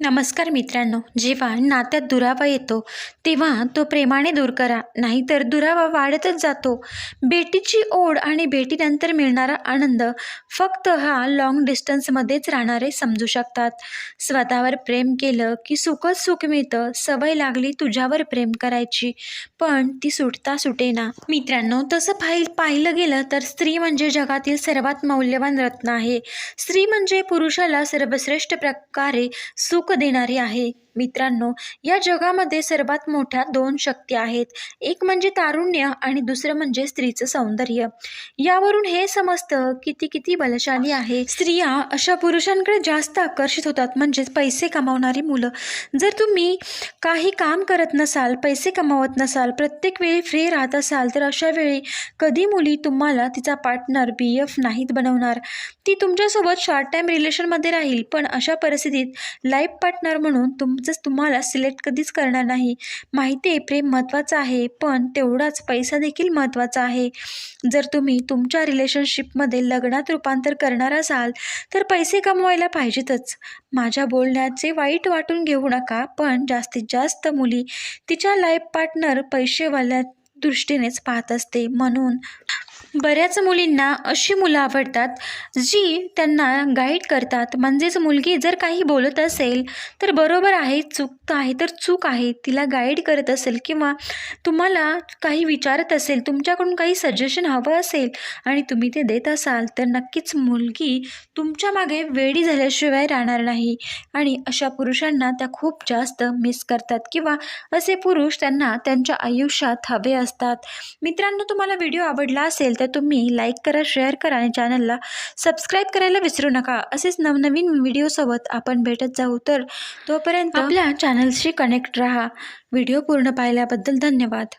नमस्कार मित्रांनो जेव्हा नात्यात दुरावा येतो तेव्हा तो प्रेमाने दूर करा नाहीतर दुरावा वाढतच जातो. भेटीची ओढ आणि भेटीनंतर मिळणारा आनंद फक्त हा लॉंग डिस्टन्समध्येच राहणारे समजू शकतात. स्वतःवर प्रेम केलं की सुखच सुख मिळतं सवय लागली तुझ्यावर प्रेम करायची पण ती सुटता सुटेना. मित्रांनो तसं पाहि पाहिलं गेलं तर स्त्री म्हणजे जगातील सर्वात मौल्यवान रत्न आहे. स्त्री म्हणजे पुरुषाला सर्वश्रेष्ठ प्रकारे सुख देणारी आहे. मित्रांनो या जगामध्ये सर्वात मोठ्या दोन शक्ती आहेत. एक म्हणजे तारुण्य आणि दुसरं म्हणजे स्त्रीचं सौंदर्य. यावरून हे समजतं की ती किती बलशाली आहे. स्त्रिया अशा पुरुषांकडे जास्त आकर्षित होतात म्हणजेच पैसे कमावणारी मुलं. जर तुम्ही काही काम करत नसाल पैसे कमावत नसाल प्रत्येक वेळी फ्री राहत असाल तर अशा वेळी कधी मुली तुम्हाला तिचा पार्टनर बी एफ नाहीत बनवणार. ती तुमच्यासोबत शॉर्ट टाईम रिलेशनमध्ये राहील पण अशा परिस्थितीत लाईफ पार्टनर म्हणून तुमचंच तुम्हाला सिलेक्ट कधीच करणार नाही. माहिती आहे प्रेम महत्त्वाचं आहे पण तेवढाच पैसा देखील महत्त्वाचा आहे. जर तुम्ही तुमच्या रिलेशनशिपमध्ये लग्नात रूपांतर करणार असाल तर पैसे कमवायला पाहिजेतच. माझ्या बोलण्याचे वाईट वाटून घेऊ नका पण जास्तीत जास्त मुली तिच्या लाईफ पार्टनर पैसेवाल्या दृष्टीनेच पाहत असते. म्हणून बऱ्याच मुलींना अशी मुलं आवडतात जी त्यांना गाईड करतात. म्हणजेच मुलगी जर काही बोलत असेल तर बरोबर आहे चूक आहे तर चूक आहे. तिला गाईड करत असेल किंवा तुम्हाला काही विचारत असेल तुमच्याकडून काही सजेशन हवं असेल आणि तुम्ही ते देत असाल तर नक्कीच मुलगी तुमच्या मागे वेडी झाल्याशिवाय राहणार नाही. आणि अशा पुरुषांना त्या खूप जास्त मिस करतात किंवा असे पुरुष त्यांना त्यांच्या आयुष्यात हवे असतात. मित्रांनो तुम्हाला व्हिडिओ आवडला असेल तर तुम्ही लाईक करा शेअर करा आणि चॅनलला सबस्क्राईब करायला विसरू नका. असेच नवनवीन व्हिडिओसोबत आपण भेटत जाऊ. तर तोपर्यंत आपल्या चॅनलशी कनेक्ट राहा. व्हिडिओ पूर्ण पाहिल्याबद्दल धन्यवाद.